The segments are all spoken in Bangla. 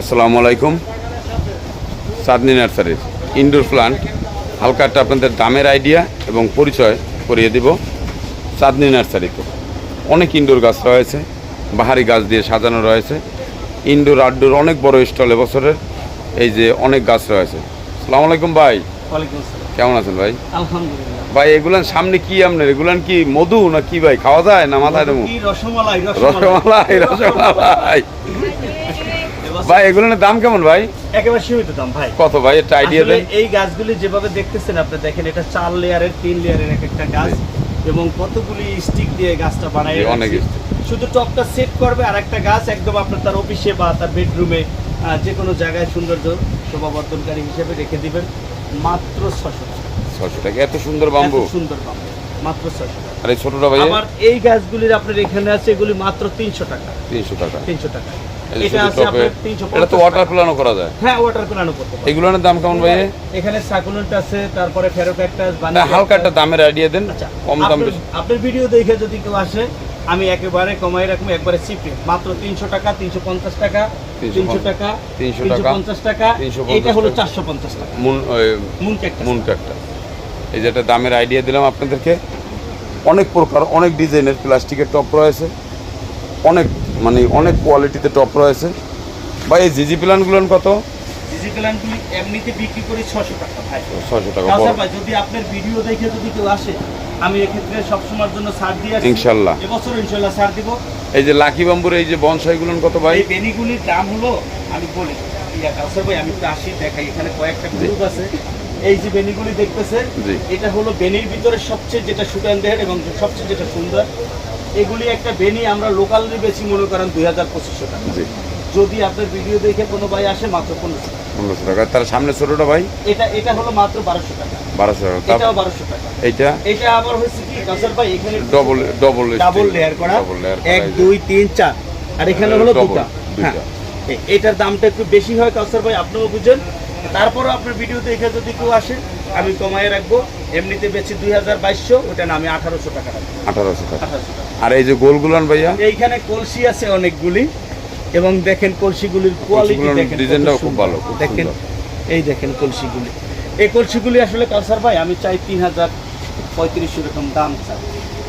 আসসালামু আলাইকুম। চাঁদনি নার্সারির ইনডোর প্লান্ট। হালকা একটা আপনাদের দামের আইডিয়া এবং পরিচয় করিয়ে দিব। চাঁদনি নার্সারিতে অনেক ইনডোর গাছ রয়েছে বাহারি গাছ দিয়ে সাজানো রয়েছে। ইনডোর আউটডোর অনেক বড় স্টল এবছরের এই যে অনেক গাছ রয়েছে। আসসালামু আলাইকুম ভাই। কেমন আছেন ভাই? ভাই এগুলান সামনে কি আপনার? এগুলান কি মধু না কি ভাই খাওয়া যায় না মাথায় দেবো? রসমালাই। রসমালাই রসমালাই। ভাই এগুলোর দাম কেমন ভাই? একেবারে সীমিত দাম ভাই। কত ভাই? একটা আইডিয়া দেন। এই গাছগুলি যেভাবে দেখতেছেন আপনি দেখেন এটা চার লেয়ারের তিন লেয়ারের এক একটা গাছ এবং কতগুলি স্টিক দিয়ে গাছটা বানাই জি, অনেক শুধু টপটা সেট করবে আর একটা গাছ একদম আপনার তার অফিসে বা তার বেডরুমে যে কোনো জায়গায় সৌন্দর্য শোভাবর্ধনকারী হিসেবে রেখে দিবেন। মাত্র ছশো টাকা। ছশো টাকা। এত সুন্দর বাম্বু সুন্দর বাম্বু মাত্র ছশো টাকা। আর এই ছোটটা ভাই। আমার এই গাছগুলির আপনার এখানে আছে এগুলি মাত্র তিনশো টাকা। তিনশো টাকা। তিনশো টাকা। এটা আছে আপনার তিনশো এটা তো ওয়াটার প্লানও করা যায়। হ্যাঁ ওয়াটার প্লানও করতে পারেন এগুলোর দাম কেমন ভাই? এখানে সাকুলেন্ট আছে তারপরে ফেরোক্যাকটাস হালকা একটা দামের আইডিয়া দেন আচ্ছা কম দাম আপনার- ভিডিও দেখে যদি কেউ আসে আমি একেবারে কমাই রাখব একবারে চিপে মাত্র তিনশো টাকা তিনশো পঞ্চাশ টাকা তিনশো টাকা তিনশো টাকা, পঞ্চাশ টাকা। 350 এইটা হলো চারশো পঞ্চাশ টাকা। মুন মুন একটা এই যেটা দামের আইডিয়া দিলাম আপনাদেরকে। অনেক প্রকার অনেক ডিজাইনের প্লাস্টিকের টপ রয়েছে। অনেক মানে অনেক কোয়ালিটিতে টপ রয়েছে। ভাই এই জিজি প্ল্যানগুলো কত? ডিজি প্ল্যানগুলি এমনিতে বিক্রি করি ছশো টাকা ভাই। ছশো টাকা ভাই যদি আপনার ভিডিও দেখে যদি কেউ আসে আমি এক্ষেত্রে সবসময়ের জন্য ছাড় দিয়ে আসি ইনশাল্লাহ। এবছর ইনশাল্লাহ ছাড় দিব। এই যে লাকি বাম্বুর এই যে বনসাইগুলো কত ভাই? এই বেনিগুলির দাম হলো আমি বলি কাউসার ভাই আমি আসি দেখাই এখানে কয়েকটা গ্রুপ আছে। এই যে বেনিগুলি জি। এটা হলো বেনির ভিতরে সবচেয়ে যেটা সুটান দেহের এবং সবচেয়ে যেটা সুন্দর এগুলি একটা বেনি আমরা লোকালি বেশি মনে করেন দুই হাজার পঁচিশশো টাকা। যদি আপনার ভিডিও দেখে কোনো ভাই আসে মাত্র পনেরোশো টাকা। পনেরোশো টাকা। তার সামনে ছোটটা ভাই? এটা এটা হলো মাত্র বারোশো টাকা। বারোশো টাকা। এটাও তারপর বারোশো টাকা। এইটা? এটা আবার হয়েছে কি কাউসার ভাই এখানে ডবল ডবল ডাবল লেয়ার করা। এক দুই তিন চার। আর এখানে হলো দুটা। হ্যাঁ। এটার দামটা একটু বেশি হয় কাউসার ভাই আপনিও বুঝেন। তারপরও আপনার ভিডিও দেখে যদি কেউ আসে আমি কমায় রাখব। এমনিতে বেশি দুই হাজার বাইশশো ওটা না আমি আঠারোশো টাকা রাখব। আঠারোশো টাকা। আর এই যে গোলগুলান ভাইয়া? এইখানে কলসি আছে অনেকগুলি এবং দেখেন কলসিগুলির কোয়ালিটি দেখেন ডিজাইনটাও খুব ভালো, দেখেন এই দেখেন কলসিগুলি। এই কলসিগুলি আসলে কালসার ভাই আমি চাই তিন হাজার পঁয়ত্রিশশো এরকম দাম চাই।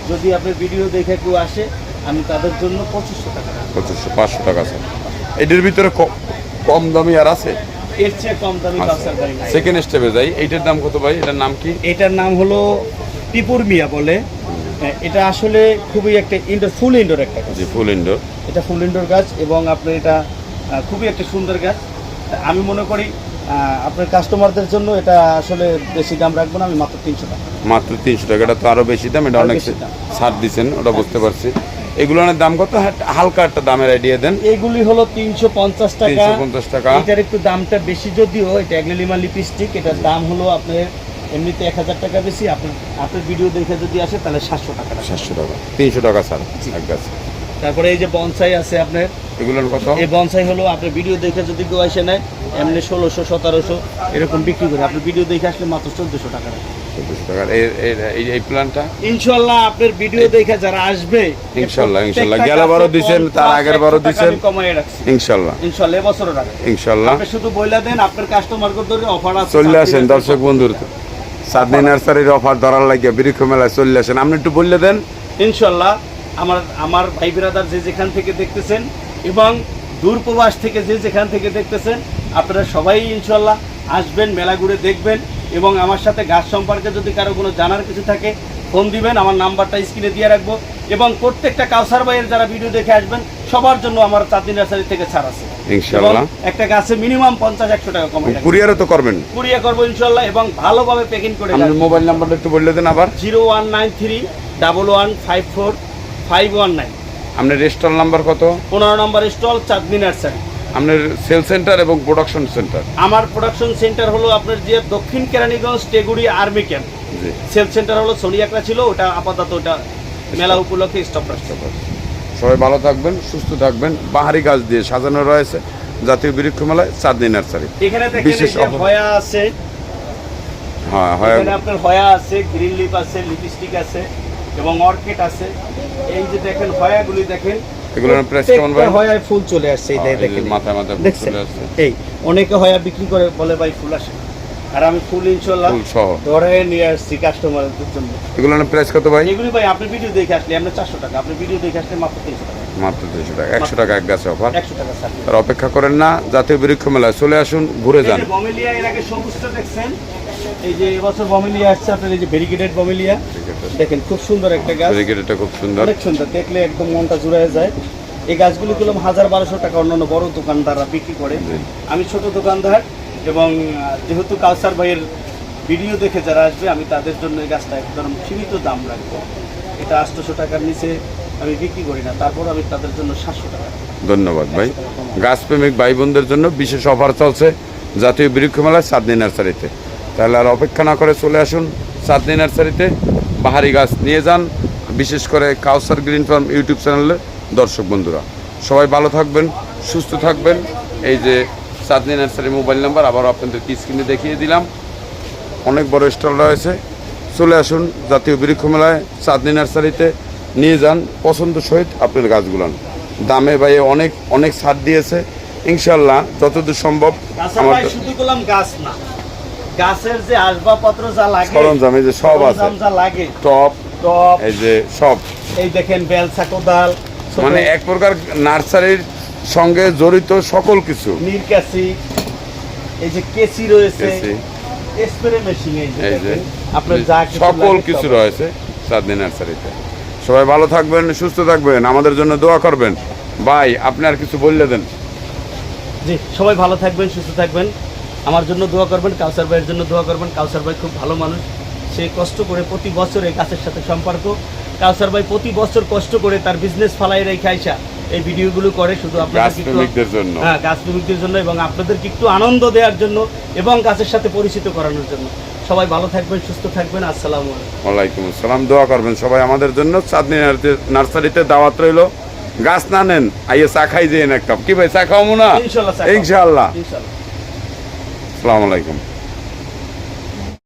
যদি আপনার ভিডিও দেখে কেউ আসে আমি তাদের জন্য পঁচিশশো টাকা পঁচিশশো পাঁচশো টাকা স্যার এটার ভিতরে কম দামি আর আছে? এর চেয়ে কম দামি কাউসার ভাই নাই। সেকেন্ড স্টেপে যাই। এইটার দাম কত ভাই? এটার নাম কি? এটার নাম হলো টিপুর মিয়া বলে। হ্যাঁ, এটা আসলে খুবই একটা ইনডোর ফুল ইনডোর একটা গাছ। ফুল ইনডোর এটা ফুল ইনডোর গাছ এবং আপনার এটা খুবই একটা সুন্দর গাছ। আমি মনে করি আপনার কাস্টমারদের জন্য এটা আসলে বেশি দাম রাখব না আমি মাত্র তিনশো টাকা। মাত্র তিনশো টাকা। এটা তো আরও বেশি দাম এটা অনেক। ছাড় দিচ্ছেন ওটা বুঝতে পারছি। এগুলোর দাম কত? হ্যাঁ, হালকা একটা দামের আইডিয়া দেন। এগুলি হলো তিনশো পঞ্চাশ টাকা। তিনশো পঞ্চাশ টাকা। এটার একটু দামটা বেশি যদিও এটা অ্যাগ্লিলিমা লিপস্টিক এটার দাম হলো আপনার এমনিতে এক হাজার টাকা বেশি। আপনার আপনার ভিডিও দেখে যদি আসে তাহলে সাতশো টাকা। সাতশো টাকা। তিনশো টাকা ছাড় এক গাছ। তারপরে এই যে বনসাই আছে আপনার এগুলোর কত? এই বনসাই হলো আপনার ভিডিও দেখে যদি কেউ আসে নেয় এমনি ষোলোশো সতেরোশো এরকম বিক্রি করে। আপনার ভিডিও দেখে আসলে মাত্র চোদ্দশো টাকা। চোদ্দশো টাকা এই- এই- এই- এই প্ল্যানটা ইনশাল্লাহ আপনার ভিডিও দেখে যারা আসবে ইনশাল্লাহ, ইনশাল্লাহ। প্রত্যেকটা বারো দিছেন, তার আগের বারো দিছেন। আমি কমায় রাখছি। ইনশাল্লাহ। ইনশাল্লাহ এবছরও ইনশাল্লাহ। আপনি শুধু বইলা দেন আপনার কাস্টমার ধরে অফার আছে চলে আসেন দর্শক বন্ধুর চাঁদনি নার্সারির অফার ধরার লাগিয়া বৃক্ষ মেলায় চলে আসেন। আপনি একটু বললে দেন। ইনশাল্লাহ আমার আমার ভাই বিরাদার যে যেখান থেকে দেখতেছেন এবং দূর প্রবাস থেকে যে যেখান থেকে দেখতেছেন আপনারা সবাই ইনশাল্লাহ আসবেন মেলা ঘুরে দেখবেন। এবং আমার সাথে গাছ সম্পর্কে যদি কারও কোনো জানার কিছু থাকে ফোন দিবেন আমার নাম্বারটা স্ক্রিনে দিয়ে রাখব। এবং প্রত্যেকটা কাউসার ভাইয়ের যারা ভিডিও দেখে আসবেন সবার জন্য আমার চাঁদনি নার্সারি থেকে ছাড় আছে। একটা গাছে মিনিমাম পঞ্চাশ একশো টাকা কমে কুরিয়ারও তো করবেন। কুরিয়া করব ইনশাল্লাহ এবং ভালোভাবে প্যাকিং করে আপনার মোবাইল নাম্বারটা একটু বললে দেন আবার। Zero one nine three double one five four five one nine আপনার রেস্টুরেন্ট নাম্বার কত? পনেরো নম্বর স্টল চাঁদনি নার্সারি আপনার সেল সেন্টার এবং প্রোডাকশন সেন্টার। আমার প্রোডাকশন সেন্টার হলো আপনার যে দক্ষিণ Keraniganj Teguri army camp. Sale centre হলো সোনিয়াকড়া ছিল ওটা আপাতত ওটা মেলা উপলক্ষে স্টপ রাখছে। সবাই ভালো থাকবেন সুস্থ থাকবেন। বাহারি গাছ দিয়ে সাজানো রয়েছে জাতীয় বৃক্ষ মেলায় চাঁদনি নার্সারি। এখানে দেখেন বিশেষ হয়া আছে। হ্যাঁ হয় এখানে আপনার হয়া আছে গ্রিন লিপ আছে লিপস্টিক আছে এবং অর্কিড আছে। এই যে দেখেন হয়াগুলি দেখেন এগুলোর প্রাইস কেমন ভাই? প্রত্যেকটা ফুল চলে আসছে এই দেখেন। ফুল চলে। এই অনেকে হয়া বিক্রি করে বলে ভাই ফুল আসে। আর আমি ফুল ইনশাল্লাহ ফুল সহ। ধরে নিয়ে আসছি কাস্টমারদের জন্য। এগুলোর প্রাইস কত ভাই? এগুলি ভাই আপনি ভিডিও দেখে আসলে আমরা টাকা আপনি ভিডিও দেখে আসলে মাত্র টাকা। মাত্র টাকা একশো টাকা এক গাছে অফার। একশো টাকা স্যার আর অপেক্ষা করেন না জাতীয় বৃক্ষ মেলায় চলে আসুন ঘুরে যান। বমেলিয়া এর আগে সবুজটা দেখছেন? এই যে এবছর বমেলিয়া আসছে আপনার এই যে ভেরিগেটেড বমেলিয়া দেখেন খুব সুন্দর একটা গাছ। এটা খুব সুন্দর। অনেক সুন্দর দেখলে একদম মনটা জুড়ে যায়। এই গাছগুলি গুলো হাজার বারোশো টাকা অন্যান্য বড় দোকানদাররা বিক্রি করে। আমি ছোট দোকানদার এবং যেহেতু কাউসার ভাইয়ের ভিডিও দেখে যারা আসবে আমি তাদের জন্য এই গাছটা একদম সীমিত দাম রাখব। এটা আটশোশো টাকার নিচে আমি বিক্রি করি না তারপর আমি তাদের জন্য সাতশো টাকা। ধন্যবাদ ভাই। গাছপ্রেমিক ভাই বোনদের জন্য বিশেষ অফার চলছে জাতীয় বৃক্ষ মেলায় চাঁদনি নার্সারিতে। তাহলে আর অপেক্ষা না করে চলে আসুন চাঁদনি নার্সারিতে বাহারি গাছ নিয়ে যান বিশেষ করে কাউসার গ্রিন ফার্ম ইউটিউব চ্যানেলে দর্শক বন্ধুরা। সবাই ভালো থাকবেন সুস্থ থাকবেন। এই যে চাঁদনি নার্সারি মোবাইল নাম্বার আবার আপনাদের স্ক্রিনে দেখিয়ে দিলাম। অনেক বড় স্টল রয়েছে। চলে আসুন জাতীয় বৃক্ষ মেলায় চাঁদনি নার্সারিতে নিয়ে যান পছন্দ সহিত আপনার গাছগুলান দামে ভাই অনেক অনেক ছাড় দিয়েছে। ইনশাল্লাহ যতদূর সম্ভব আমার গাছ না। গাছের যে আসবাবপত্র যা লাগে সরঞ্জাম এই যে সব আছে। যা লাগে টপ টপ এই যে সব। এই দেখেন বেলসা কোদাল মানে এক প্রকার নার্সারির সঙ্গে জড়িত সকল কিছু। এই যে কেসি রয়েছে স্প্রে মেশিন এই যে আপনার যা সকল কিছু রয়েছে চাঁদনি নার্সারিতে। সবাই ভালো থাকবেন সুস্থ থাকবেন আমাদের জন্য দোয়া করবেন। ভাই আপনি আর কিছু বললে দেন। জি সবাই ভালো থাকবেন সুস্থ থাকবেন। আমার জন্য দোয়া করবেন কাউসার ভাইয়ের জন্য দোয়া করবেন। কাউসার ভাই খুব ভালো মানুষ। সে কষ্ট করে প্রতি বছর এই গাছের সাথে সম্পর্ক। কাউসার ভাই প্রতি বছর কষ্ট করে তার বিজনেস ফালাই রেখে আইসা এই ভিডিওগুলো করে শুধু আপনাদের জন্য। হ্যাঁ গাছ প্রেমিকদের জন্য এবং আপনাদেরকে একটু আনন্দ দেওয়ার জন্য এবং গাছের সাথে পরিচিত করানোর জন্য। সবাই ভালো থাকবেন সুস্থ থাকবেন। আসসালাম আলাইকুম। ওয়ালাইকুম আসসালাম। দোয়া করবেন সবাই আমাদের জন্য। চাঁদনি নার্সারিতে দাওয়াত রইল। গাছ না নেন আইয়ে চা খাই যেন এক কাপ কি ভাই চা খাওয়াবো না? ইনশাল্লাহ। ইনশাআল্লাহ ইনশাল্লাহ। আসসালামু আলাইকুম।